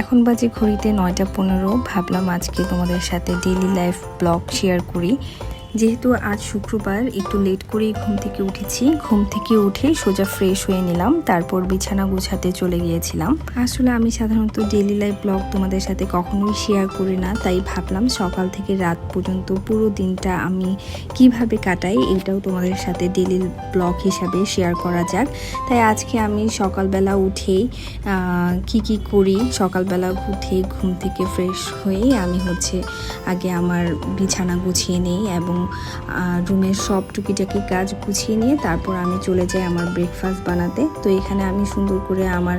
এখন বাজে ঘড়িতে নয়টা পনেরো। ভাবলাম আজকে তোমাদের সাথে ডেইলি লাইফ ব্লগ শেয়ার করি। যেহেতু আজ শুক্রবার, একটু লেট করেই ঘুম থেকে উঠেছি। ঘুম থেকে উঠে সোজা ফ্রেশ হয়ে নিলাম, তারপর বিছানা গুছাতে চলে গিয়েছিলাম। আসলে আমি সাধারণত ডেলি লাইফ ব্লগ তোমাদের সাথে কখনোই শেয়ার করি না, তাই ভাবলাম সকাল থেকে রাত পর্যন্ত পুরো দিনটা আমি কীভাবে কাটাই এটাও তোমাদের সাথে ডেলি ব্লগ হিসাবে শেয়ার করা যাক। তাই আজকে আমি সকালবেলা উঠেই কি কি করি, সকালবেলা উঠে ঘুম থেকে ফ্রেশ হয়েই আমি হচ্ছে আগে আমার বিছানা গুছিয়ে নিই এবং রুমের সব টুকিটাকি কাজ গুছিয়ে নিয়ে তারপর আমি চলে যাই আমার ব্রেকফাস্ট বানাতে। তো এখানে আমি সুন্দর করে আমার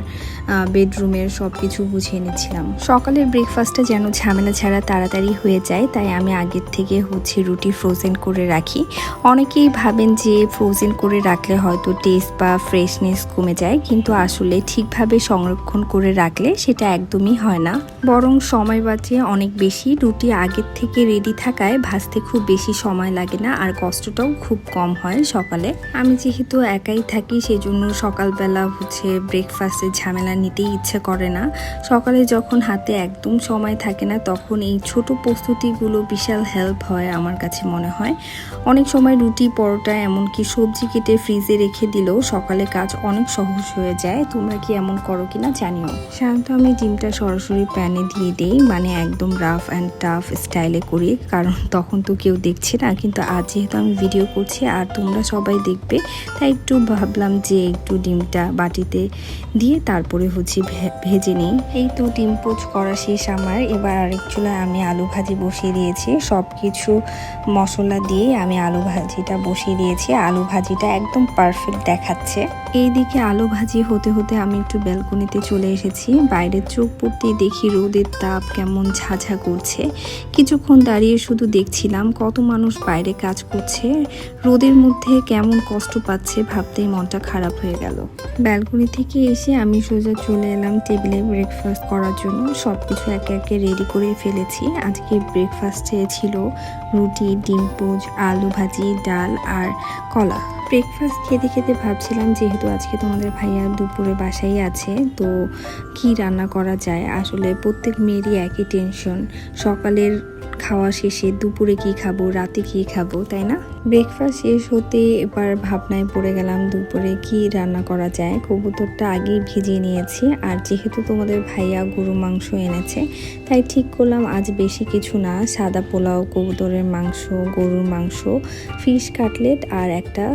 বেডরুমের সব কিছু গুছিয়ে নিচ্ছিলাম। সকালের ব্রেকফাস্টটা যেন ঝামেলা ছাড়া তাড়াতাড়ি হয়ে যায়, তাই আমি আগের থেকে হচ্ছে রুটি ফ্রোজেন করে রাখি। অনেকেই ভাবেন যে ফ্রোজেন করে রাখলে হয়তো টেস্ট বা ফ্রেশনেস কমে যায়, কিন্তু আসলে ঠিকভাবে সংরক্ষণ করে রাখলে সেটা একদমই হয় না। বরং সময় বাঁচে অনেক বেশি রুটি আগের থেকে রেডি থাকায় ভাজতে খুব বেশি সময় লাগে না, আর কষ্টটাও খুব কম হয় সকালে। আমি যেহেতু একাই থাকি, সেজন্য সকালবেলা হচ্ছে ব্রেকফাস্টের ঝামেলা নিতেই ইচ্ছে করে না। সকালে যখন হাতে একদম সময় থাকে না, তখন এই ছোট প্রস্তুতিগুলো বিশাল হেল্প হয় আমার কাছে মনে হয়। অনেক সময় রুটি, পরোটা, এমনকি সবজি কেটে ফ্রিজে রেখে দিলেও সকালে কাজ অনেক সহজ হয়ে যায়। তোমরা কি এমন করো কি না জানিও। সাধারণত আমি ডিমটা সরাসরি প্যানে দিয়ে দেই মানে একদম রাফ অ্যান্ড টাফ স্টাইলে করি, কারণ তখন তো কেউ দেখছে না। কিন্তু আজ যেহেতু আমি ভিডিও করছি আর তোমরা সবাই দেখবে, তাই একটু ভাবলাম যে একটু ডিমটা বাটিতে দিয়ে তারপরে হচ্ছে ভে- ভেজে নিই। এই তো ডিম পোচ করা শেষ আমার। এবার আরেক চুলায় আমি আলু ভাজি বসিয়ে দিয়েছি। সব কিছু মশলা দিয়ে আমি আলু ভাজিটা বসিয়ে দিয়েছি। আলু ভাজিটা একদম পারফেক্ট দেখাচ্ছে। এইদিকে আলু ভাজি হতে হতে আমি একটু ব্যালকনিতে চলে এসেছি। বাইরের চোখ পড়তেই দেখি রোদের তাপ কেমন ঝাঝা করছে। কিছুক্ষণ দাঁড়িয়ে শুধু দেখছিলাম কত মানুষ বাইরে কাজ করছে। রোদের মধ্যে কেমন কষ্ট পাচ্ছে ভাবতেই মনটা খারাপ হয়ে গেল। ব্যালকনি থেকে এসে আমি সোজা চলে এলাম টেবিলে ব্রেকফাস্ট করার জন্য। সব কিছু একে একে রেডি করে ফেলেছি। আজকে ব্রেকফাস্টে ছিল রুটি, ডিম পোচ আলু ভাজি, ডাল আর কলা। ব্রেকফাস্ট খেতে খেতে ভাবছিলাম, যেহেতু আজকে তোমাদের ভাইয়া দুপুরে বাসায় আছে, তো কি রান্না করা যায়? আসলে প্রত্যেক মেয়েরই একই টেনশন সকালের খাওয়া শেষে দুপুরে কি খাব, রাতে কি খাব, তাই না? ব্রেকফাস্ট শেষ হতে এবার ভাবনায় পড়ে গেলাম দুপুরে কি রান্না করা যায়। কবুতরটা আগেই ভিজিয়ে নিয়েছি আর যেহেতু তোমাদের ভাইয়া গরু মাংস এনেছে, তাই ঠিক করলাম আজ বেশি কিছু না, সাদা পোলাও, কবুতরের মাংস, গরুর মাংস ফিশ কাটলেট আর একটা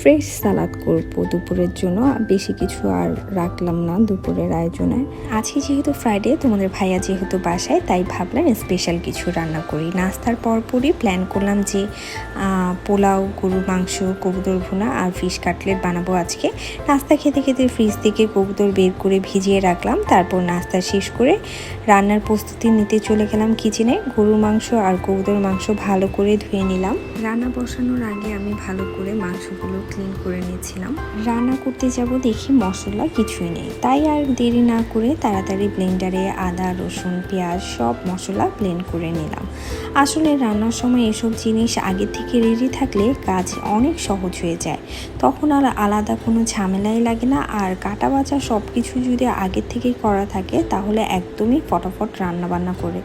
ফ্রেশ সালাদ করব দুপুরের জন্য। বেশি কিছু আর রাখলাম না দুপুরের আয়োজনে। আজকে যেহেতু ফ্রাইডে তোমাদের ভাইয়া যেহেতু বাসায়, তাই ভাবলাম স্পেশাল কিছু রান্না করি। নাস্তার পরপরই প্ল্যান করলাম যে পোলাও, গরুর মাংস, কবুতর ভুনা আর ফিশ কাটলেট বানাবো আজকে। নাস্তা খেতে খেতে ফ্রিজ থেকে কবুতর বের করে ভিজিয়ে রাখলাম। তারপর নাস্তা শেষ করে রান্নার প্রস্তুতি নিতে চলে গেলাম কিচেনে গরুর মাংস আর কবুতর মাংস ভালো করে ধুয়ে নিলাম। রান্না বসানোর আগে আমি ভালো করে মাংসগুলো ক্লিন করে নিয়েছিলাম। রান্না করতে যাব দেখি মশলা কিছুই নেই। তাই আর দেরি না করে তাড়াতাড়ি ব্লেন্ডারে আদা, রসুন, পেঁয়াজ সব মশলা ব্লেন্ড করে নিলাম। আসলে রান্নার সময় এসব জিনিস আগে থেকে রেডি থাকলে কাজ অনেক সহজ হয়ে যায়। তখন আর আলাদা কোনো ঝামেলাই লাগে না, আর কাটা বাচা সব কিছু যদি আগে থেকেই করা থাকে, তাহলে একদমই ফটাফট রান্নাবান্না করে।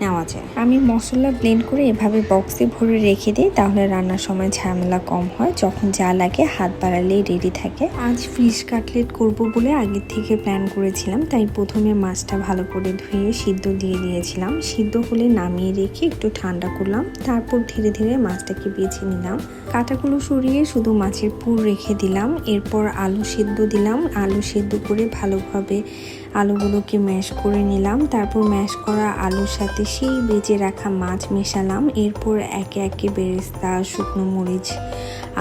নেওয়া যায়। আমি মশলা ব্লেন্ড করে এভাবে বক্সে ভরে রেখে দিই, তাহলে রান্নার সময় ঝামেলা কম হয়। যখন যা লাগে হাত বাড়ালেই রেডি থাকে। আজ ফিশ কাটলেট করব বলে আগের থেকে প্ল্যান করেছিলাম, তাই প্রথমে মাছটা ভালো করে ধুয়ে সিদ্ধ দিয়ে দিয়েছিলাম। সিদ্ধ হলে নামিয়ে রেখে একটু ঠান্ডা করলাম, তারপর ধীরে ধীরে মাছটাকে বেছে নিলাম। কাটাগুলো সরিয়ে শুধু মাছের পুর রেখে দিলাম, এরপর আলু সিদ্ধ দিলাম। আলু সিদ্ধ করে ভালোভাবে আলুগুলোকে ম্যাশ করে নিলাম। তারপর ম্যাশ করা আলুর সাথে সেই বেজে রাখা মাছ মেশালাম। এরপর একে একে বেরেস্তা, শুকনো মরিচ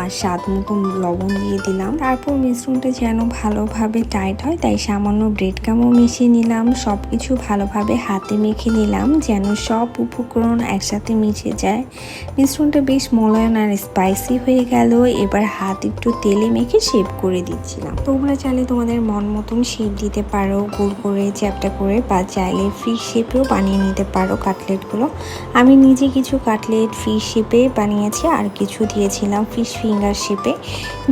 আর স্বাদ মতো লবণ দিয়ে দিলাম। তারপর মিশ্রণটা যেন ভালোভাবে টাইট হয়, তাই সামান্য ব্রেড কামও মিশিয়ে নিলাম। সব কিছু ভালোভাবে হাতে মেখে নিলাম, যেন সব উপকরণ একসাথে মিশে যায়। মিশ্রণটা বেশ মলায়ন আর স্পাইসি হয়ে গেল। এবার হাত একটু তেলে মেখে শেপ করে দিচ্ছিলাম। তোমরা চাইলে তোমাদের মন মতন শেপ দিতে পারো, গোল করে, চ্যাপটা করে, বা চাইলে ফিশ শেপেও বানিয়ে নিতে পারো কাটলেটগুলো আমি নিজে কিছু কাটলেট ফিশ শেপে বানিয়েছি, আর কিছু দিয়েছিলাম ফিশ ফিঙ্গার শেপে।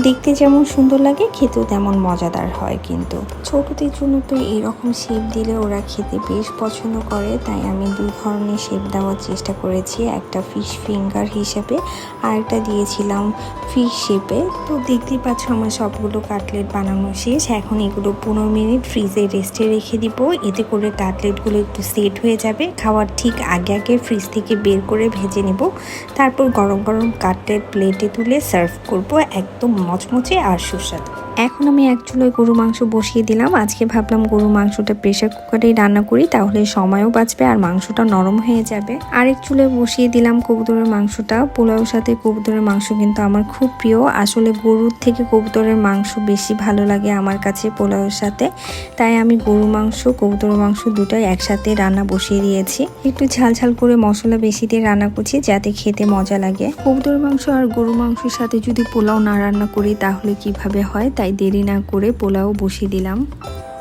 দেখতে যেমন সুন্দর লাগে, খেতেও তেমন মজাদার হয় কিন্তু। ছোটদের জন্য তো এরকম শেপ দিলে ওরা খেতে বেশ পছন্দ করে, তাই আমি দুই ধরনের শেপ দেওয়ার চেষ্টা করেছি। একটা ফিশ ফিঙ্গার হিসেবে, আর একটা দিয়েছিলাম ফিশ শেপে। তো দেখতেই পাচ্ছ আমার সবগুলো কাটলেট বানানো শেষ। এখন এগুলো পনেরো মিনিট ফ্রিজে রেস্টে রেখে দিব। এতে করে কাটলেটগুলো একটু সেট হয়ে যাবে। খাওয়ার ঠিক আগে আগে ফ্রিজ থেকে বের করে ভেজে নেব। তারপর গরম গরম কাটলেট প্লেটে তুলে সার্ভ করব একদম মচমচে আর সুস্বাদু। এখন আমি এক চুলোয় গরু মাংস বসিয়ে দিলাম। আজকে ভাবলাম গরু মাংসটা প্রেশার কুকারেই রান্না করি, তাহলে সময়ও বাঁচবে আর মাংসটা নরম হয়ে যাবে। আরেক চুলোয় বসিয়ে দিলাম কবুতরের মাংসটা। পোলাওর সাথে কবুতরের মাংস কিন্তু আমার খুব প্রিয়। আসলে গরুর থেকে কবুতরের মাংস বেশি ভালো লাগে আমার কাছে পোলাওর সাথে। তাই আমি গরু মাংস, কবুতরের মাংস দুটাই একসাথে রান্না বসিয়ে দিয়েছি। একটু ঝাল ঝাল করে মশলা বেশি দিয়ে রান্না করছি, যাতে খেতে মজা লাগে। কবুতরের মাংস আর গরু মাংসের সাথে যদি পোলাও না রান্না করি, তাহলে কীভাবে হয়? দেরি না করে পোলাও বসিয়ে দিলাম।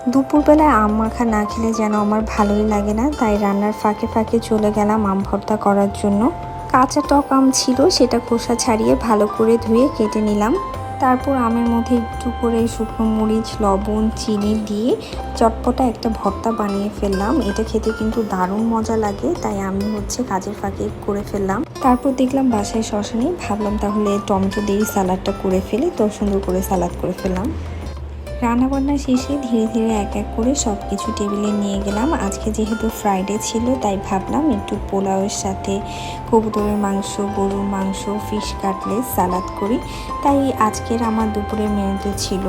দুপুরবেলায় আম মাখা না খেলে যেন আমার ভালোই লাগে না, তাই রান্নার ফাঁকে ফাঁকে চলে গেলাম আম ভর্তা করার জন্য। কাঁচা টক আম ছিল, সেটা খোসা ছাড়িয়ে ভালো করে ধুয়ে কেটে নিলাম। তারপর আমের মধ্যে একটু করে শুকনো মরিচ, লবণ, চিনি দিয়ে চটপটা একটা ভর্তা বানিয়ে ফেললাম। এটা খেতে কিন্তু দারুণ মজা লাগে, তাই আমি হচ্ছে কাজের ফাঁকে করে ফেললাম। তারপর দেখলাম বাসায় শশা নেই, ভাবলাম তাহলে টমেটো দিয়েই স্যালাডটা করে ফেলি, তো সুন্দর করে স্যালাড করে ফেললাম। রান্নাবান্না শেষে ধীরে ধীরে এক এক করে সব কিছু টেবিলে নিয়ে গেলাম। আজকে যেহেতু ফ্রাইডে ছিল, তাই ভাবলাম একটু পোলাওয়ের সাথে কবুতরের মাংস, গরুর মাংস ফিশ কাটলেট সালাদ করি। তাই আজকের আমার দুপুরের মেনুতে ছিল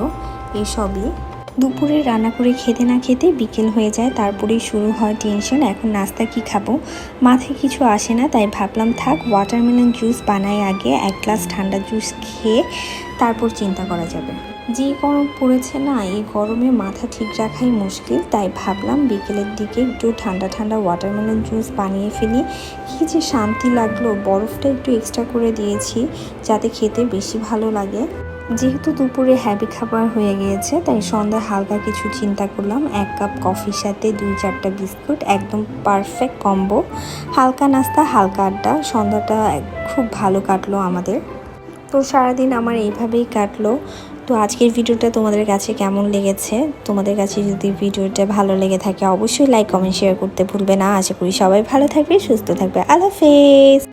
এসবই। দুপুরে রান্না করে খেতে না খেতে বিকেল হয়ে যায়, তারপরেই শুরু হয় টেনশন এখন নাস্তা কি খাব? মাথায় কিছু আসে না, তাই ভাবলাম থাক ওয়াটারমেলন জুস বানাই আগে, এক গ্লাস ঠান্ডা জুস খেয়ে তারপর চিন্তা করা যাবে। যে গরম পড়েছে না, এই গরমে মাথা ঠিক রাখাই মুশকিল। তাই ভাবলাম বিকেলের দিকে একটু ঠান্ডা ঠান্ডা ওয়াটারমেলন জুস বানিয়ে ফেলি। কী যে শান্তি লাগল, বরফটা একটু এক্সট্রা করে দিয়েছি, যাতে খেতে বেশি ভালো লাগে। যেহেতু দুপুরে হ্যাভি খাবার হয়ে গিয়েছে, তাই সন্ধ্যায় হালকা কিছু চিন্তা করলাম। এক কাপ কফির সাথে দুই চারটা বিস্কুট, একদম পারফেক্ট কম্বো হালকা নাস্তা, হালকা আড্ডা, সন্ধ্যাটা খুব ভালো কাটলো আমাদের। তো সারাদিন আমার এইভাবেই কাটলো। তো আজকের ভিডিওটা তোমাদের কাছে কেমন লেগেছে? তোমাদের কাছে যদি ভিডিওটা ভালো লেগে থাকে, অবশ্যই লাইক কমেন্ট শেয়ার করতে ভুলবে না। আশা করি সবাই ভালো থাকবে, সুস্থ থাকবে। আল্লাহ হাফেজ!